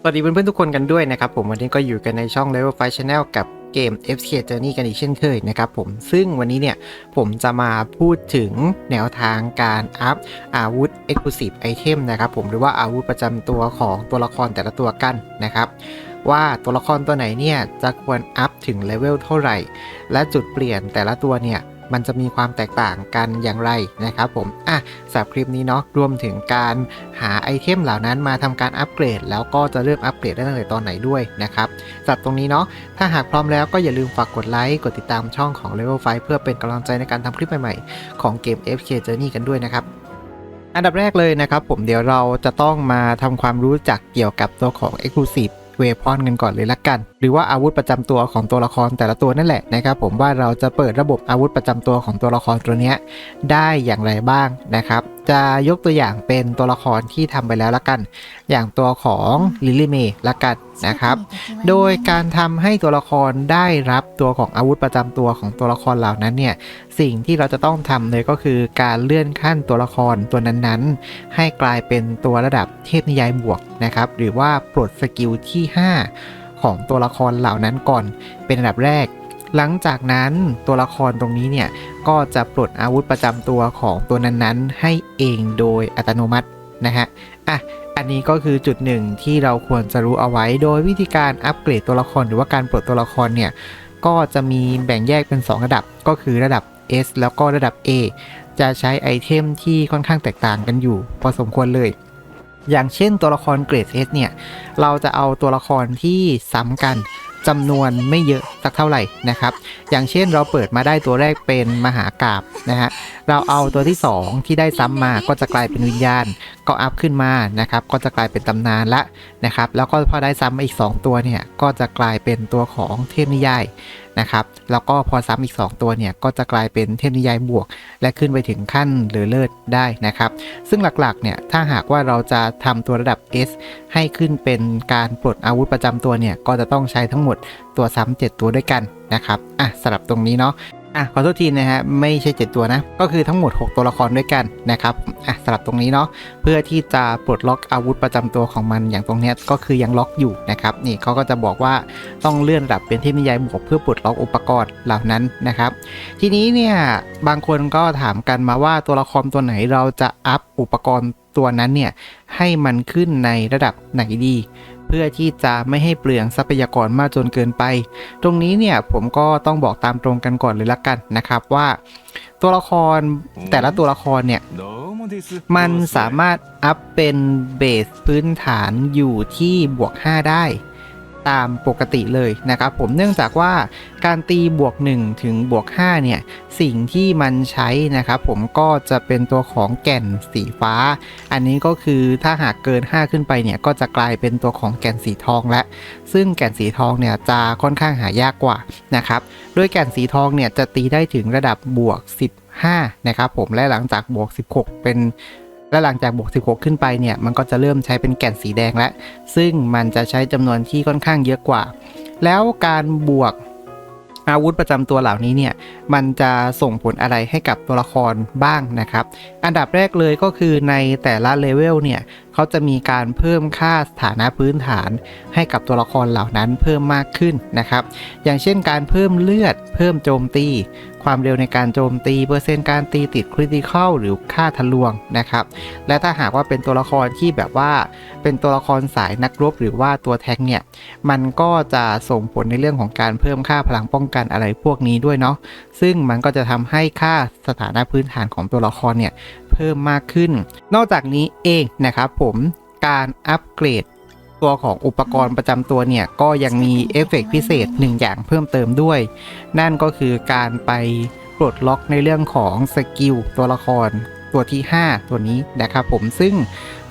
สวัสดีเพื่อนๆทุกคนกันด้วยนะครับผมวันนี้ก็อยู่กันในช่อง Level 5 Channel กับเกม FK Journey กันอีกเช่นเคยนะครับผมซึ่งวันนี้เนี่ยผมจะมาพูดถึงแนวทางการอัพอาวุธ Exclusive Item นะครับผมหรือว่าอาวุธประจำตัวของตัวละครแต่ละตัวกันนะครับว่าตัวละครตัวไหนเนี่ยจะควรอัพถึงเลเวลเท่าไหร่ และจุดเปลี่ยนแต่ละตัวเนี่ย มันจะมีความแตกต่างกันอย่างไรนะครับผมอะสำหรับคลิปนี้เนาะรวมถึงการหาไอเทมเหล่านั้นมาทำการอัปเกรด แล้วก็จะเริ่มอัปเกรดได้ตั้งแต่ตอนไหนด้วยนะครับสับตรงนี้เนาะถ้าหากพร้อมแล้วก็อย่าลืมฝากกดไลค์กดติดตามช่องของ Level 5เพื่อเป็นกำลังใจในการทำคลิปใหม่ๆ ของเกม FK Journey กันด้วยนะครับอันดับแรกเลยนะครับผมเดี๋ยวเราจะต้องมาทำความรู้จักเกี่ยวกับตัวของ Exclusive เวพอนกันก่อนเลยละกัน หรือว่าอาวุธประจำตัวของตัวละครแต่ละตัวนั่นแหละนะครับผมว่าเราจะเปิดระบบอาวุธประจำตัวของตัวละครตัวนี้ได้อย่างไรบ้างนะครับ จะยกตัวอย่างเป็นตัวละครที่ทำไปแล้วละกัน อย่างตัวของลิลี่เมย์ละกันนะครับ โดยการทำให้ตัวละครได้รับตัวของอาวุธประจำตัวของตัวละครเหล่านั้นเนี่ย สิ่งที่เราจะต้องทำเลยก็คือการเลื่อนขั้นตัวละครตัวนั้นๆ ให้กลายเป็นตัวระดับเทพนิยายบวกนะครับ หรือว่าปลดสกิลที่ 5 ของตัวละครเหล่านั้นก่อนเป็นอันดับแรกหลังจากนั้นตัวละครตรงนี้เนี่ย ก็จะปลดอาวุธประจำตัวของตัวนั้นๆ ให้เองโดยอัตโนมัตินะฮะอะอันนี้ก็คือจุดหนึ่งที่เราควรจะรู้เอาไว้ โดยวิธีการอัปเกรดตัวละครหรือว่าการปลดตัวละครเนี่ยก็จะมีแบ่งแยกเป็น 2 ระดับก็คือระดับ S แล้วก็ระดับ A จะใช้ไอเทมที่ค่อนข้างแตกต่างกันอยู่พอสมควรเลย อย่างเช่นตัวละครเกรด S เนี่ย เราจะเอาตัวละครที่ซ้ำกัน จำนวนไม่เยอะสักเท่าไหร่นะครับ อย่างเช่นเราเปิดมาได้ตัวแรกเป็นมหากาบนะฮะเราเอาตัวที่ 2 ที่ได้ซ้ำมาก็จะกลายเป็นวิญญาณ ก็อัพขึ้นมานะครับ ก็จะกลายเป็นตำนานละนะครับ แล้วก็พอได้ซ้ำมาอีก 2 ตัวเนี่ยก็จะกลายเป็นตัวของเทพนิยาย นะครับ แล้วก็พอซ้ำอีก 2 ตัวเนี่ย ก็จะกลายเป็นเทพนิยายบวก และขึ้นไปถึงขั้นเหลือเลิศได้นะครับ ซึ่งหลักๆเนี่ย ถ้าหากว่าเราจะทำตัวระดับ S ให้ขึ้นเป็นการปลดอาวุธประจำตัวเนี่ย ก็จะต้องใช้ทั้งหมดตัวซ้ำ7ตัวด้วยกันนะครับ อะสำหรับตรงนี้เนาะ อะขอโทษทีนะฮะไม่ใช่ 7 ตัวนะ ก็คือทั้งหมด 6 ตัวละครด้วยกันนะครับอะสำหรับตรงนี้เนาะเพื่อที่จะปลดล็อกอาวุธประจำตัวของมันอย่างตรงเนี้ยก็คือยังล็อกอยู่นะครับนี่เขาก็จะบอกว่าต้องเลื่อนระดับเป็นเทพนิยายบวกเพื่อปลดล็อกอุปกรณ์เหล่านั้นนะครับ ทีนี้เนี่ยบางคนก็ถามกันมาว่าตัวละครตัวไหนเราจะอัพอุปกรณ์ตัวนั้นเนี่ยให้มันขึ้นในระดับไหนดี เพื่อที่จะไม่ให้เปลืองทรัพยากรมากจนเกินไป ตรงนี้เนี่ยผมก็ต้องบอกตามตรงกันก่อนเลยละกันนะครับว่า ตัวละครแต่ละตัวละครเนี่ยมันสามารถอัพเป็นเบสพื้นฐานอยู่ที่บวก 5 ได้ ตามปกติเลยนะครับผมเนื่องจากว่าการตีบวก 1 ถึงบวก5เนี่ยสิ่งที่มันใช้นะครับผมก็จะเป็นตัวของแก่นสีฟ้า อันนี้ก็คือถ้าหากเกิน 5 ขึ้นไปเนี่ยก็จะกลายเป็นตัวของแก่นสีทองและ ซึ่งแก่นสีทองเนี่ยจะค่อนข้างหายากกว่านะครับโดยแก่นสีทองเนี่ยจะตีได้ถึงระดับบวก15นะครับผมและหลังจากบวก 16 เป็น และหลังจากบวก 16 ขึ้นไปเนี่ย มันก็จะเริ่มใช้เป็นแก่นสีแดงแล้ว ซึ่งมันจะใช้จำนวนที่ค่อนข้างเยอะกว่า แล้วการบวกอาวุธประจำตัวเหล่านี้เนี่ย มันจะส่งผลอะไรให้กับตัวละครบ้างนะครับ อันดับแรกเลยก็คือในแต่ละเลเวลเนี่ย เขาจะมีการเพิ่มค่าสถานะพื้นฐาน ให้กับตัวละครเหล่านั้นเพิ่มมากขึ้นนะครับ อย่างเช่นการเพิ่มเลือด เพิ่มโจมตี ความเร็วในการโจมตีเปอร์เซ็นต์การตีติดคริติคอลหรือค่าทะลวงนะครับ และถ้าหากว่าเป็นตัวละครที่แบบว่า เป็นตัวละครสายนักรบหรือว่าตัวแท็กเนี่ย มันก็จะส่งผลในเรื่องของการเพิ่มค่าพลังป้องกันอะไรพวกนี้ด้วยเนาะ ซึ่งมันก็จะทำให้ค่าสถานะพื้นฐานของตัวละครเนี่ยเพิ่มมากขึ้น นอกจากนี้เองนะครับผมการอัปเกรด ตัวของอุปกรณ์ประจำตัวเนี่ย ก็ยังมีเอฟเฟกต์พิเศษหนึ่งอย่างเพิ่มเติมด้วย นั่นก็คือการไปปลดล็อกในเรื่องของสกิลตัวละครตัวที่ 5 ตัวนี้นะครับผมซึ่ง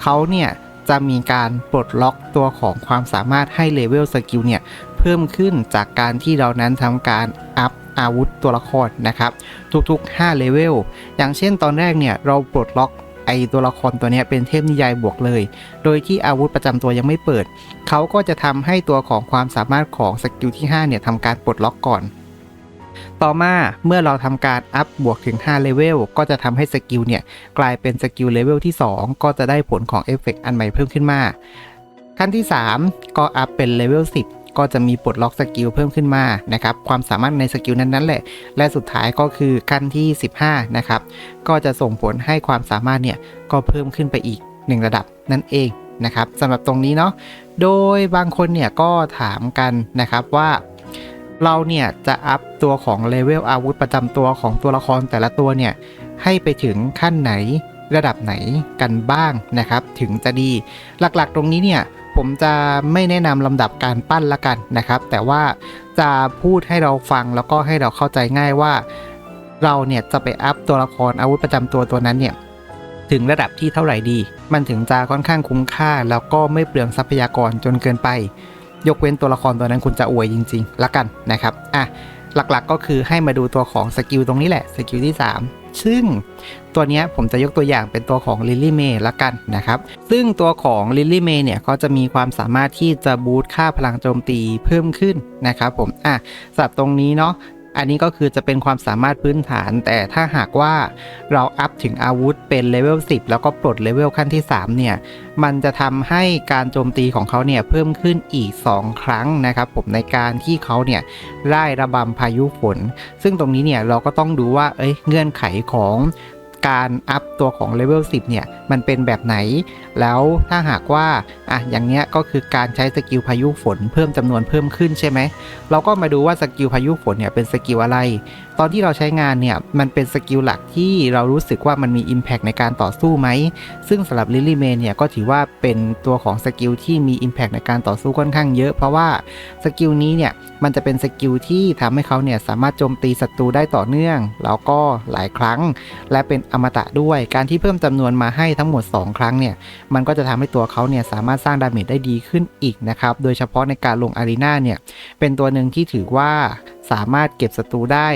เขาเนี่ยจะมีการปลดล็อกตัวของความสามารถให้เลเวลสกิลเนี่ย เพิ่มขึ้นจากการที่เรานั้นทำการอัพอาวุธตัวละครนะครับ ทุกๆ 5 เลเวลอย่างเช่นตอนแรกเนี่ย เราปลดล็อก ไอตัวละครตัวนี้เป็นเทพนิยายบวกเลย โดยที่อาวุธประจำตัวยังไม่เปิด เขาก็จะทำให้ตัวของความสามารถของสกิลที่5เนี่ยทำการปลดล็อกก่อน ต่อมาเมื่อเราทำการอัพบวกถึง5เลเวลก็จะทำให้สกิลเนี่ยกลายเป็นสกิลเลเวลที่ 2 ก็จะได้ผลของเอฟเฟกต์อันใหม่เพิ่มขึ้นมาขั้นที่ 3 ก็อัพเป็นเลเวล10 ก็จะมีปลดล็อกสกิลเพิ่มขึ้นมานะครับความสามารถในสกิลนั้นๆแหละ และสุดท้ายก็คือขั้นที่ 15 นะครับ ก็จะส่งผลให้ความสามารถเนี่ยก็เพิ่มขึ้นไปอีก 1 ระดับนั่นเองนะครับสำหรับตรงนี้เนาะโดยบางคนเนี่ยก็ถามกันนะครับว่าเราเนี่ยจะอัพตัวของเลเวลอาวุธประจำตัวของตัวละครแต่ละตัวเนี่ยให้ไปถึงขั้นไหนระดับไหนกันบ้างนะครับ ถึงจะดีหลักๆตรงนี้เนี่ย ผมจะไม่แนะนำลำดับการปั้นละกันนะครับ แต่ว่าจะพูดให้เราฟังแล้วก็ให้เราเข้าใจง่ายว่า เราเนี่ยจะไปอัพตัวละครอาวุธประจำตัวตัวนั้นเนี่ยถึงระดับที่เท่าไหร่ดี มันถึงจะค่อนข้างคุ้มค่า แล้วก็ไม่เปลืองทรัพยากรจนเกินไป ยกเว้นตัวละครตัวนั้นคุณจะอวยจริง ๆ ละกันนะครับ อะ หลักๆก็คือให้มาดูตัวของสกิลตรงนี้แหละ สกิลที่ 3 ซึ่งตัวนี้ผมจะยกตัวอย่างเป็นตัวของลิลลี่เมย์ละกันนะครับ ซึ่งตัวของลิลลี่เมย์เนี่ยก็จะมีความสามารถที่จะบูตค่าพลังโจมตีเพิ่มขึ้นนะครับผมอะสับตรงนี้เนาะ อันนี้ก็คือจะเป็นความสามารถพื้นฐาน แต่ถ้าหากว่าเราอัพถึงอาวุธเป็นเลเวล10 แล้วก็ปลดเลเวลขั้นที่ 3 เนี่ย มันจะทำให้การโจมตีของเขาเนี่ยเพิ่มขึ้นอีก 2 ครั้งนะครับผมในการที่เขาเนี่ยไล่ระบำพายุฝน ซึ่งตรงนี้เนี่ยเราก็ต้องดูว่าเอ้ยเงื่อนไขของ การอัพตัวของเลเวล10 เนี่ย มันเป็นแบบไหน แล้วถ้าหากว่า อะ อย่างเนี้ยก็คือการใช้สกิลพายุฝนเพิ่มจำนวนเพิ่มขึ้นใช่ไหม เราก็มาดูว่าสกิลพายุฝนเนี่ยเป็นสกิลอะไร ตอนที่เราใช้งานเนี่ย มันเป็นสกิลหลักที่เรารู้สึกว่ามันมี Impact ในการต่อสู้ไหม ซึ่งสำหรับลิลลี่เมนเนี่ยก็ถือว่าเป็นตัวของสกิลที่มี Impact ในการต่อสู้ค่อนข้างเยอะ เพราะว่าสกิลนี้เนี่ยมันจะเป็นสกิลที่ทำให้เขาเนี่ยสามารถโจมตีศัตรูได้ต่อเนื่อง แล้วก็หลายครั้ง และเป็นอมตะด้วย การที่เพิ่มจำนวนมาให้ทั้งหมด 2 ครั้งเนี่ยมันก็จะทำให้ตัวเขาเนี่ยสามารถสร้างดาเมจได้ดีขึ้นอีกนะครับ โดยเฉพาะในการลงอารีนาเนี่ยเป็นตัวหนึ่งที่ถือว่าสามารถเก็บศัตรูได้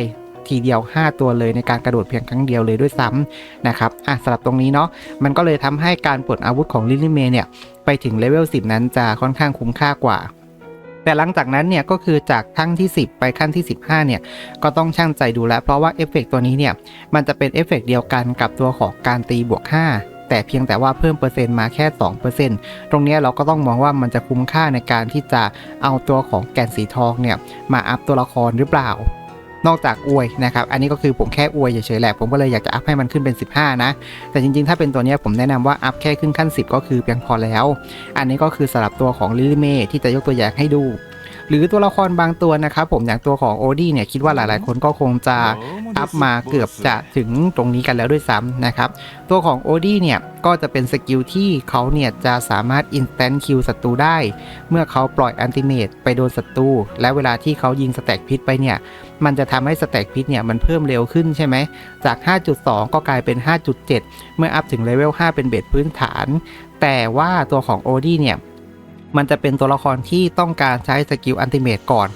ทีเดียว 5 ตัวเลยในการกระโดดเพียงครั้งเดียวเลยด้วยซ้ำนะครับอะสำหรับตรงนี้เนาะมันก็เลยทำให้การปลดอาวุธของลิลลี่เมย์เนี่ยไปถึงเลเวล10 นั้นจะค่อนข้างคุ้มค่ากว่าแต่หลังจากนั้นเนี่ยก็คือจากขั้นที่ 10 ไปขั้นที่ 15 เนี่ยก็ต้องช่างใจดูแลเพราะว่าเอฟเฟกตัวนี้เนี่ยมันจะเป็นเอฟเฟกเดียวกันกับตัวของการตีบวก 5 แต่เพียงแต่ว่าเพิ่มเปอร์เซ็นต์มาแค่ 2%ตรงเนี้เราก็ต้องมองว่ามันจะคุ้มค่าในการที่จะเอาตัวของแก่นสีทองเนี่ยมาอัพตัวละครหรือเปล่า นอกจากอวยนะครับ อันนี้ก็คือผมแค่อวยเฉยๆแหละ ผมก็เลยอยากจะอัพให้มันขึ้นเป็น 15 นะ แต่จริงๆ ถ้าเป็นตัวเนี้ยผมแนะนำว่าอัพแค่ขึ้นขั้น 10 ก็คือเพียงพอแล้ว อันนี้ก็คือสำหรับตัวของลิลิเมที่จะยกตัวอย่างให้ดูหรือตัวละครบางตัวนะครับผมอย่างตัวของโอดี้เนี่ยคิดว่าหลายๆ คนก็คงจะอัพมาเกือบจะถึงตรงนี้กันแล้วด้วยซ้ำนะครับ ตัวของโอดี้เนี่ยก็จะเป็นสกิลที่เขาเนี่ยจะสามารถ instant kill ศัตรูได้ เมื่อเขาปล่อยอันติเมตไปโดนศัตรูและเวลาที่เขายิงสแต็กพิษไปเนี่ย มันจะทำให้สแต็กพิษเนี่ยมันเพิ่มเร็วขึ้นใช่ไหมจาก 5.2 ก็กลายเป็น 5.7 เมื่ออัพถึงเลเวล 5 เป็นเบสพื้นฐาน แต่ว่าตัวของโอดี้เนี่ยมันจะเป็นตัวละครที่ต้องการใช้สกิลอันติเมตก่อน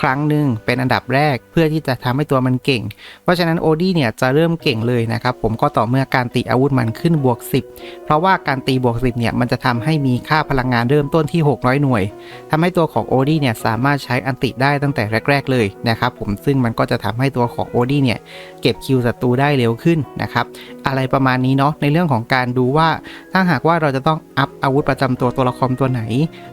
ครั้งหนึ่งเป็นอันดับแรกเพื่อที่จะทำให้ตัวมันเก่ง เพราะฉะนั้นโอดี้เนี่ยจะเริ่มเก่งเลยนะครับผมก็ต่อเมื่อการตีอาวุธมันขึ้นบวก 10 เพราะว่าการตีบวก 10เนี่ยมันจะทำให้มีค่าพลังงานเริ่มต้นที่ 600 หน่วยทำให้ตัวของโอดี้เนี่ยสามารถใช้อันติได้ตั้งแต่แรก ๆ เลยนะครับผมซึ่งมันก็จะทำให้ตัวของโอดี้เนี่ยเก็บคิวศัตรูได้เร็วขึ้นนะครับอะไรประมาณนี้เนาะในเรื่องของการดูว่าถ้าหากว่าเราจะต้องอัพอาวุธประจำตัวตัวละครตัวไหน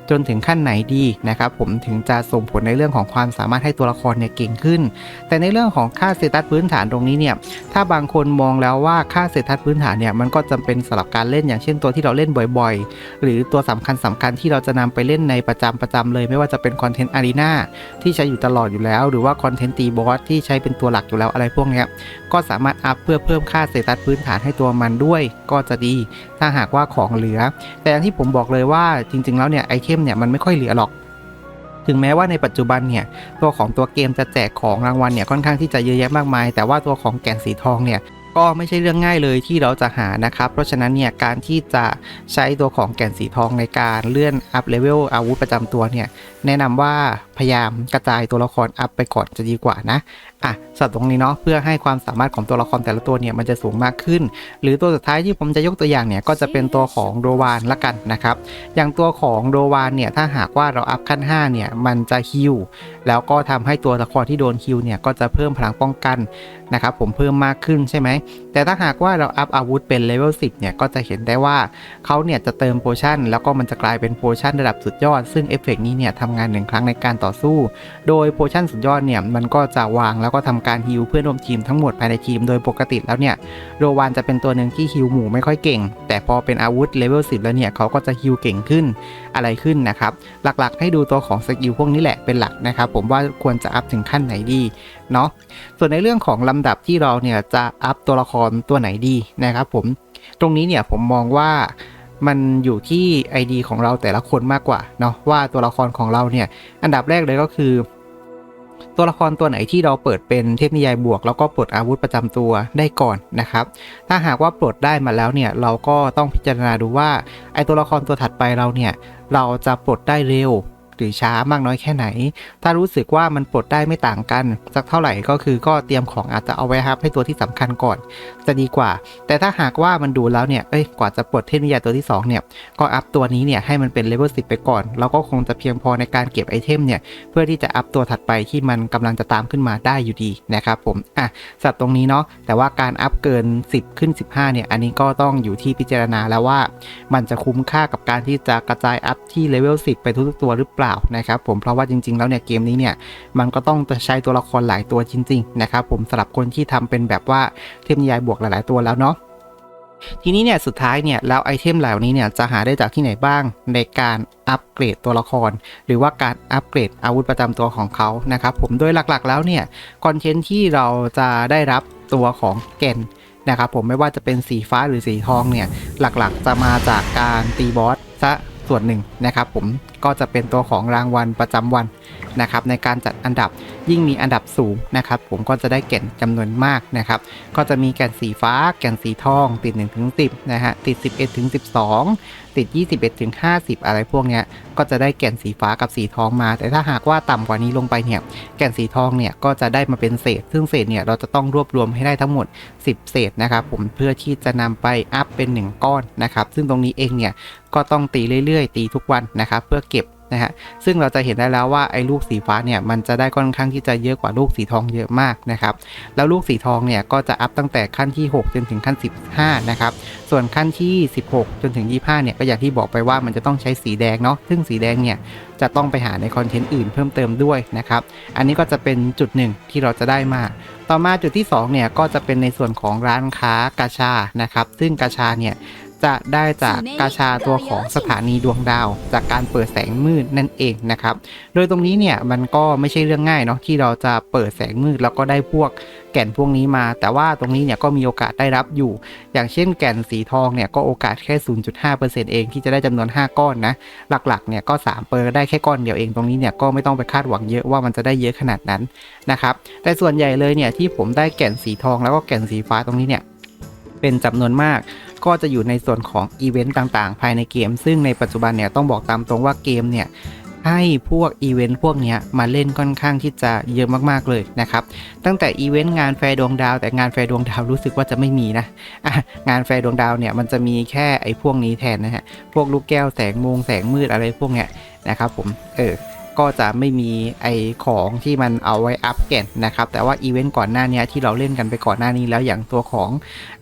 จนถึงขั้นไหนดีนะครับผมถึงจะส่งผลในเรื่องของความสามารถให้ตัวละครเนี่ยเก่งขึ้น แต่ในเรื่องของค่าเซตัสพื้นฐานตรงนี้เนี่ยถ้าบางคนมองแล้วว่าค่าเซตัสพื้นฐานเนี่ยมันก็จำเป็นสำหรับการเล่นอย่างเช่นตัวที่เราเล่นบ่อยๆ หรือตัวสำคัญสำคัญที่เราจะนำไปเล่นในประจำประจำเลย ไม่ว่าจะเป็นคอนเทนต์อารีนาที่ใช้อยู่ตลอดอยู่แล้ว หรือว่าคอนเทนต์ตีบอสที่ใช้เป็นตัวหลักอยู่แล้วอะไรพวกนี้ก็สามารถอัพเพื่อเพิ่มค่าเซตัสพื้นฐานให้ตัวมันด้วยก็จะดี ถ้าหากว่าของเหลือ แต่อย่างที่ผมบอกเลยว่าจริง ๆ แล้วเนี่ยไอเทมเนี่ยมันไม่ค่อยเหลือหรอก ถึงแม้ว่าในปัจจุบันเนี่ยตัวของตัวเกมจะแจกของรางวัลเนี่ยค่อนข้างที่จะเยอะแยะมากมาย แต่ว่าตัวของแก่นสีทองเนี่ยก็ไม่ใช่เรื่องง่ายเลยที่เราจะหานะครับ เพราะฉะนั้นเนี่ยการที่จะใช้ตัวของแก่นสีทองในการเลื่อนอัพเลเวลอาวุธประจำตัวเนี่ยแนะนำว่าพยายามกระจายตัวละครอัพไปก่อนจะดีกว่านะอะสัตว์ตรงนี้เนาะเพื่อให้ความสามารถของตัวละครแต่ละตัวเนี่ยมันจะสูงมากขึ้น หรือตัวสุดท้ายที่ผมจะยกตัวอย่างเนี่ยก็จะเป็นตัวของโรวานละกันนะครับ อย่างตัวของโรวานเนี่ยถ้าหากว่าเราอัพขั้น5เนี่ยมันจะฮิลแล้วก็ทำให้ตัวละครที่โดนฮิลเนี่ยก็จะเพิ่มพลังป้องกันนะครับผมเพิ่มมากขึ้นใช่ไหมแต่ถ้าหากว่าเราอัพอาวุธเป็นเลเวล10 เนี่ย ก็จะเห็นได้ว่าเขาเนี่ยจะเติมโพชั่น แล้วก็มันจะกลายเป็นโพชั่นระดับสุดยอด ซึ่งเอฟเฟกต์นี้เนี่ยทำงานหนึ่งครั้งในการต่อสู้ โดยโพชั่นสุดยอดเนี่ยมันก็จะวางแล้วก็ทำการฮิลเพื่อนร่วมทีมทั้งหมดภายในทีม โดยปกติแล้วเนี่ยโรวานจะเป็นตัวหนึ่งที่ฮิลหมู่ไม่ค่อยเก่ง แต่พอเป็นอาวุธเลเวล10 แล้วเนี่ยเขาก็จะฮิลเก่งขึ้นอะไรขึ้นนะครับ หลักๆ ให้ดูตัวของสกิลพวกนี้แหละเป็นหลักนะครับผมว่าควรจะอัพถึงขั้นไหนดีเนาะส่วนในเรื่องของลำดับที่เราเนี่ยจะอัพตัวละครตัวไหนดีนะครับผมตรงนี้เนี่ยผมมองว่ามันอยู่ที่ ID ของเราแต่ละคนมากกว่าเนาะว่าตัวละครของเราเนี่ยอันดับแรกเลยก็คือ ตัวละครตัวไหนที่เราเปิดเป็นเทพนิยายบวก แล้วก็ปลดอาวุธประจำตัวได้ก่อนนะครับ ถ้าหากว่าปลดได้มาแล้วเนี่ยเราก็ต้องพิจารณาดูว่าไอตัวละครตัวถัดไปเราเนี่ยเราจะปลดได้เร็ว หรือช้ามากน้อยแค่ไหน ถ้ารู้สึกว่ามันปลดได้ไม่ต่างกัน สักเท่าไหร่ก็คือก็เตรียมของอาจจะเอาไว้ฮับให้ตัวที่สำคัญก่อน จะดีกว่า แต่ถ้าหากว่ามันดูแล้วเนี่ยเอ้ยกว่าจะปลดเทพนิยายตัวที่2เนี่ยก็อัพตัวนี้เนี่ยให้มันเป็นเลเวล10ไปก่อนแล้วก็คงจะเพียงพอในการเก็บไอเทมเนี่ยเพื่อที่จะอัพตัวถัดไปที่มันกำลังจะตามขึ้นมาได้อยู่ดีนะครับผมอะสับตรงนี้เนาะแต่ว่าการอัพเกิน 10 ขึ้น 15เนี่ยอันนี้ก็ต้องอยู่ที่พิจารณาแล้วว่า มันจะคุ้มค่ากับการที่จะกระจายอัพที่เลเวล10 ไปทุกตัวหรือเปล่านะครับผมเพราะว่าจริง ๆ แล้วเนี่ยเกมนี้เนี่ยมันก็ต้องใช้ตัวละครหลายตัวจริง ๆ นะครับผมสำหรับคนที่ทำเป็นแบบว่าเทพนิยายบวกหลาย ๆ ตัวแล้วเนาะทีนี้เนี่ยสุดท้ายเนี่ยแล้วไอเทมเหล่านี้เนี่ยจะหาได้จากที่ไหนบ้างในการอัปเกรดตัวละคร หรือว่าการอัปเกรดอาวุธประจำตัวของเขานะครับผมโดยหลักๆ แล้วเนี่ยคอนเทนต์ที่เราจะได้รับตัวของแกนนะครับผมไม่ว่าจะเป็นสีฟ้าหรือสีทองเนี่ยหลักๆ จะมาจากการตีบอสซะ ส่วนหนึ่งนะครับผมก็จะเป็นตัวของรางวัลประจำวัน นะครับในการจัดอันดับยิ่งมีอันดับสูงนะครับผมก็จะได้แก่นจำนวนมากนะครับก็จะมีแก่นสีฟ้า แก่นสีทอง ติด1ถึง10นะฮะติด 11ถึง12 ติด 21ถึง50 อะไรพวกเนี้ยก็จะได้แก่นสีฟ้ากับสีทองมา แต่ถ้าหากว่าต่ำกว่านี้ลงไปเนี่ยแก่นสีทองเนี่ยก็จะได้มาเป็นเศษ ซึ่งเศษเนี่ยเราจะต้องรวบรวมให้ได้ทั้งหมด 10 เศษนะครับผมเพื่อที่จะนำไปอัพเป็น 1 ก้อนนะครับซึ่งตรงนี้เองเนี่ยก็ต้องตีเรื่อยๆ ตีทุกวันนะครับเพื่อเก็บ นะฮะซึ่งเราจะเห็นได้แล้วว่าไอ้ลูกสีฟ้าเนี่ยมันจะได้ค่อนข้างที่จะเยอะกว่าลูกสีทองเยอะมากนะครับแล้วลูกสีทองเนี่ยก็จะอัพตั้งแต่ขั้นที่ 6 จนถึงขั้น 15 นะครับ ส่วนขั้นที่ 16 จนถึง 25 เนี่ยก็อย่างที่บอกไปว่ามันจะต้องใช้สีแดงเนาะซึ่งสีแดงเนี่ยจะต้องไปหาในคอนเทนต์อื่นเพิ่มเติมด้วยนะครับอันนี้ก็จะเป็นจุดหนึ่งที่เราจะได้มาต่อมาจุดที่2เนี่ยก็จะเป็นในส่วนของร้านค้ากาชานะครับซึ่งกาชาเนี่ย จะได้จากกาชาตัวของสถานีดวงดาว จากการเปิดแสงมืดนั่นเองนะครับ โดยตรงนี้เนี่ยมันก็ไม่ใช่เรื่องง่ายเนาะที่เราจะเปิดแสงมืดแล้วก็ได้พวกแก่นพวกนี้มา แต่ว่าตรงนี้เนี่ยก็มีโอกาสได้รับอยู่ อย่างเช่นแก่นสีทองเนี่ยก็โอกาสแค่ 0.5%เอง ที่จะได้จำนวน 5 ก้อนนะ หลักๆเนี่ยก็ 3 เปอร์ได้แค่ก้อนเดียวเองตรงนี้เนี่ยก็ไม่ต้องไปคาดหวังเยอะว่ามันจะได้เยอะขนาดนั้นนะครับ แต่ส่วนใหญ่เลยเนี่ยที่ผมได้แก่นสีทองแล้วก็แก่นสีฟ้าตรงนี้เนี่ยเป็นจำนวนมาก ก็จะอยู่ในส่วนของอีเวนต์ต่างๆ ภายในเกม ซึ่งในปัจจุบันเนี่ยต้องบอกตามตรงว่าเกมเนี่ยให้พวกอีเวนต์พวกนี้มาเล่นค่อนข้างที่จะเยอะมากๆเลยนะครับ ตั้งแต่อีเวนต์งานแฟร์ดวงดาว แต่งานแฟร์ดวงดาวรู้สึกว่าจะไม่มีนะะงานแฟร์ดวงดาวเนี่ยมันจะมีแค่ไอ้พวกนี้แทนนะฮะ พวกลูกแก้วแสงมงแสงมืดอะไรพวกเนี้ยนะครับผม เออ ก็จะไม่มีไอของที่มันเอาไว้อัพแก่นนะครับ แต่ว่าอีเวนต์ก่อนหน้านี้ที่เราเล่นกันไปก่อนหน้านี้แล้วอย่างตัวของ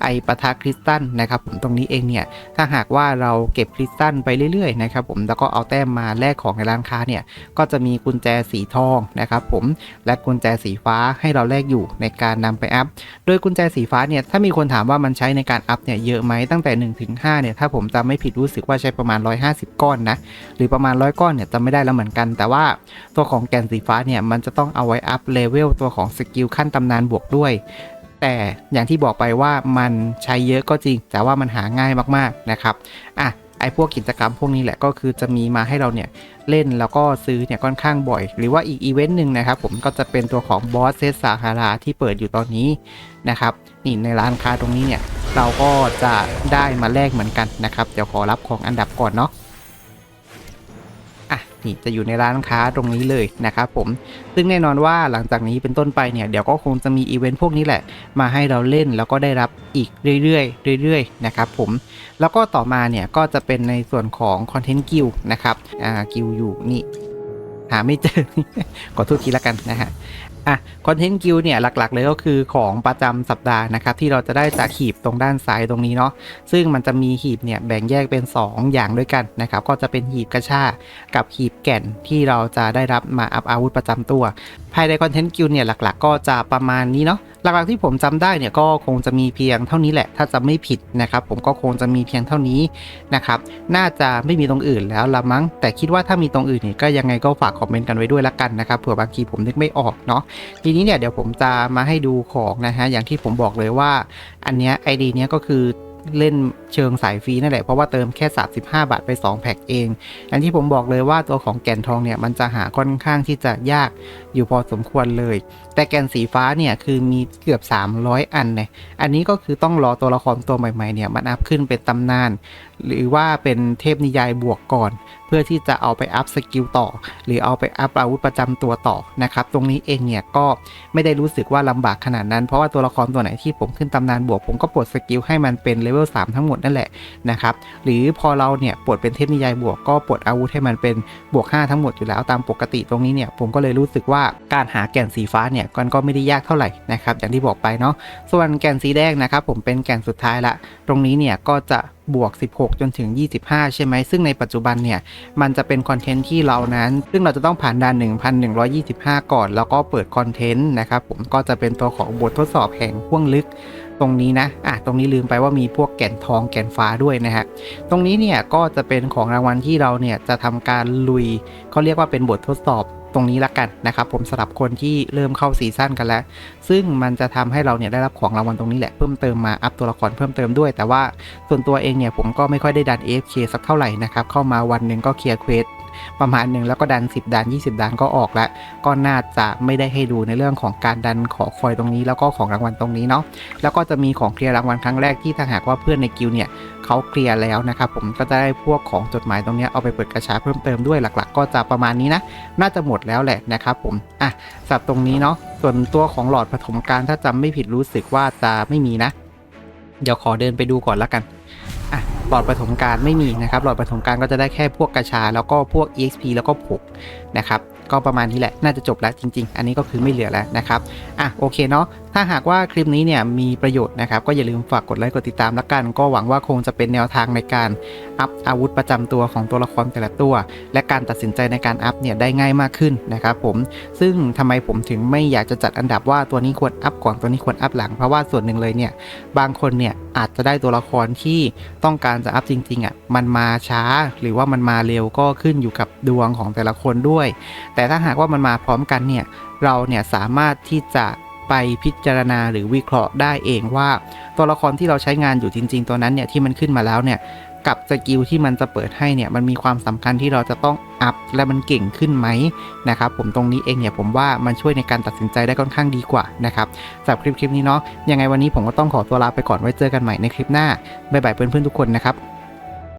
ไอปะทะคริสตัลนะครับผมตรงนี้เองเนี่ยถ้าหากว่าเราเก็บคริสตัลไปเรื่อยๆนะครับผมแล้วก็เอาแต้มมาแลกของในร้านค้าเนี่ยก็จะมีกุญแจสีทองนะครับผมและกุญแจสีฟ้าให้เราแลกอยู่ในการนำไปอัพ โดยกุญแจสีฟ้าเนี่ยถ้ามีคนถามว่ามันใช้ในการอัพเนี่ยเยอะไหมตั้งแต่1ถึง5เนี่ยถ้าผมจำไม่ผิดรู้สึกว่าใช้ประมาณ 150 ก้อนนะหรือประมาณ 100 ก้อนเนี่ยจำไม่ได้แล้วเหมือนกันแต่ว่าตัวของแกนสีฟ้าเนี่ยมันจะต้องเอาไว้อัพเลเวลตัวของสกิลขั้นตำนานบวกด้วย แต่อย่างที่บอกไปว่ามันใช้เยอะก็จริง แต่ว่ามันหาง่ายมากๆนะครับอะไอพวกกิจกรรมพวกนี้แหละก็คือจะมีมาให้เราเนี่ยเล่นแล้วก็ซื้อเนี่ยค่อนข้างบ่อย หรือว่าอีกอีเวนต์หนึ่งนะครับผมก็จะเป็นตัวของบอสเซตสาคาราที่เปิดอยู่ตอนนี้นะครับนี่ในร้านค้าตรงนี้เนี่ยเราก็จะได้มาแลกเหมือนกันนะครับ เดี๋ยวขอรับของอันดับก่อนเนาะ นี่จะอยู่ในร้านค้าตรงนี้เลยนะครับผม ซึ่งแน่นอนว่าหลังจากนี้เป็นต้นไปเนี่ยเดี๋ยวก็คงจะมีอีเวนต์พวกนี้แหละ มาให้เราเล่นแล้วก็ได้รับอีกเรื่อยๆเรื่อยๆนะครับผม แล้วก็ต่อมาเนี่ยก็จะเป็นในส่วนของคอนเทนต์กิลนะครับอ่ากิลอยู่นี่ หาไม่เจอ ขอโทษทีละกันนะฮะอะคอนเทนต์กิลเนี่ยหลักๆ เลยก็คือของประจำสัปดาห์นะครับ ที่เราจะได้จากหีบตรงด้านซ้ายตรงนี้เนาะซึ่งมันจะมีหีบเนี่ยแบ่งแยกเป็น 2 อย่างด้วยกันนะครับ ก็จะเป็นหีบกระชากับหีบแก่นที่เราจะได้รับมาอัพอาวุธประจำตัว ภายในคอนเทนต์กิลเนี่ยหลักๆ ก็จะประมาณนี้เนาะ หลักๆที่ผมจำได้เนี่ยก็คงจะมีเพียงเท่านี้แหละ ถ้าจำไม่ผิดนะครับ ผมก็คงจะมีเพียงเท่านี้นะครับ น่าจะไม่มีตรงอื่นแล้วละมั้ง แต่คิดว่าถ้ามีตรงอื่นเนี่ยก็ยังไงก็ฝากคอมเมนต์กันไว้ด้วยละกันนะครับเผื่อบางทีผมนึกไม่ออกเนาะทีนี้เนี่ยเดี๋ยวผมจะมาให้ดูของนะฮะอย่างที่ผมบอกเลยว่า อันเนี้ยไอดีเนี้ยก็คือ เล่นเชิงสายฟรีนั่นแหละ เพราะว่าเติมแค่ 35 บาทไป 2 แพ็คเอง อันที่ผมบอกเลยว่าตัวของแก่นทองเนี่ยมันจะหาค่อนข้างที่จะยากอยู่พอสมควรเลย แต่แก่นสีฟ้าเนี่ยคือมีเกือบ 300 อันเนี่ยอันนี้ก็คือต้องรอตัวละครตัวใหม่ๆเนี่ยมันอัพขึ้นเป็นตำนาน หรือว่าเป็นเทพนิยายบวกก่อน เพื่อที่จะเอาไปอัพสกิลต่อ หรือเอาไปอัพอาวุธประจำตัวต่อนะครับ ตรงนี้เองเนี่ยก็ไม่ได้รู้สึกว่าลำบากขนาดนั้น เพราะว่าตัวละครตัวไหนที่ผมขึ้นตำนานบวก ผมก็ปลดสกิลให้มันเป็นเลเวล3ทั้งหมดนั่นแหละนะครับ หรือพอเราเนี่ยปลดเป็นเทพนิยายบวกก็ปลดอาวุธให้มันเป็นบวก 5 ทั้งหมดอยู่แล้วตามปกติตรงนี้เนี่ยผมก็เลยรู้สึกว่าการหาแก่นสีฟ้าเนี่ยมันก็ไม่ได้ยากเท่าไหร่นะครับอย่างที่บอกไปเนาะส่วนแก่นสีแดงนะครับผมเป็นแก่นสุดท้ายละ ตรงนี้เนี่ยก็จะ บวก 16 จนถึง 25 ใช่ไหม ซึ่งในปัจจุบันเนี่ย มันจะเป็นคอนเทนต์ที่เรานั้น ซึ่งเราจะต้องผ่านด่าน 1,125 ก่อน แล้วก็เปิดคอนเทนต์นะครับผมก็จะเป็นตัวของบททดสอบแห่งห่วงลึกตรงนี้นะอะตรงนี้ลืมไปว่ามีพวกแก่นทองแก่นฟ้าด้วยนะฮะ ตรงนี้เนี่ยก็จะเป็นของรางวัลที่เราเนี่ยจะทำการลุยเขาเรียกว่าเป็นบททดสอบ รงนี้ละกันนะครับผมสำหรับคนที่เริ่มเข้าซีซั่นกันแล้ว ซึ่งมันจะทำให้เราเนี่ยได้รับของรางวัลตรงนี้แหละเพิ่มเติมมาอัพตัวละครเพิ่มเติมด้วย แต่ว่าส่วนตัวเองเนี่ยผมก็ไม่ค่อยได้ดัน AFK สักเท่าไหร่นะครับเข้ามาวันหนึ่งก็เคลียร์เควสประมาณหนึ่งแล้วก็ดัน 10ดัน20 ดันก็ออกแล้วก็น่าจะไม่ได้ให้ดูในเรื่องของการดันขอคอยตรงนี้ แล้วก็ของรางวัลตรงนี้เนาะแล้วก็จะมีของเคลียร์รางวัลครั้งแรกที่ถ้าหากว่าเพื่อนในกิลเนี่ย เขาเคลียร์แล้วนะครับผมก็จะได้พวกของจดหมายตรงนี้เอาไปเปิดกระชาเพิ่มเติมด้วยหลักๆ ก็จะประมาณนี้นะ น่าจะหมดแล้วแหละนะครับผมอะสับตรงนี้เนาะส่วนตัวของหลอดปฐมการถ้าจำไม่ผิดรู้สึกว่าจะไม่มีนะ เดี๋ยวขอเดินไปดูก่อนละกันอะหลอดปฐมการไม่มีนะครับหลอดปฐมการก็จะได้แค่พวกกระชา แล้วก็พวก exp แล้วก็ผกนะครับก็ประมาณนี้แหละ น่าจะจบแล้วจริง ๆ อันนี้ก็คือไม่เหลือแล้วนะครับ อะโอเคเนาะถ้าหากว่าคลิปนี้เนี่ยมีประโยชน์นะครับก็อย่าลืมฝากกดไลค์กดติดตามละกัน ก็หวังว่าคงจะเป็นแนวทางในการอัพอาวุธประจำตัวของตัวละครแต่ละตัว และการตัดสินใจในการอัพเนี่ยได้ง่ายมากขึ้นนะครับผมซึ่งทำไมผมถึงไม่อยากจะจัดอันดับว่าตัวนี้ควรอัพก่อนตัวนี้ควรอัพหลังเพราะว่าส่วนหนึ่งเลยเนี่ยบางคนเนี่ยอาจจะได้ตัวละครที่ต้องการจะอัพจริงๆอะมันมาช้าหรือว่ามันมาเร็วก็ขึ้นอยู่กับดวงของแต่ละคนด้วย แต่ถ้าหากว่ามันมาพร้อมกันเนี่ยเราเนี่ยสามารถที่จะ ไปพิจารณาหรือวิเคราะห์ได้เองว่า ตัวละครที่เราใช้งานอยู่จริง ๆ ตัวนั้นเนี่ยที่มันขึ้นมาแล้วเนี่ยกับสกิลที่มันจะเปิดให้เนี่ยมันมีความสำคัญที่เราจะต้องอัพและมันเก่งขึ้นไหมนะครับผมตรงนี้เองเนี่ยผมว่ามันช่วยในการตัดสินใจได้ค่อนข้างดีกว่านะครับสำหรับคลิปคลิปนี้เนาะยังไงวันนี้ผมก็ต้องขอตัวลาไปก่อนไว้เจอกันใหม่ในคลิปหน้าบ๊ายบายเพื่อนๆทุกคนนะครับ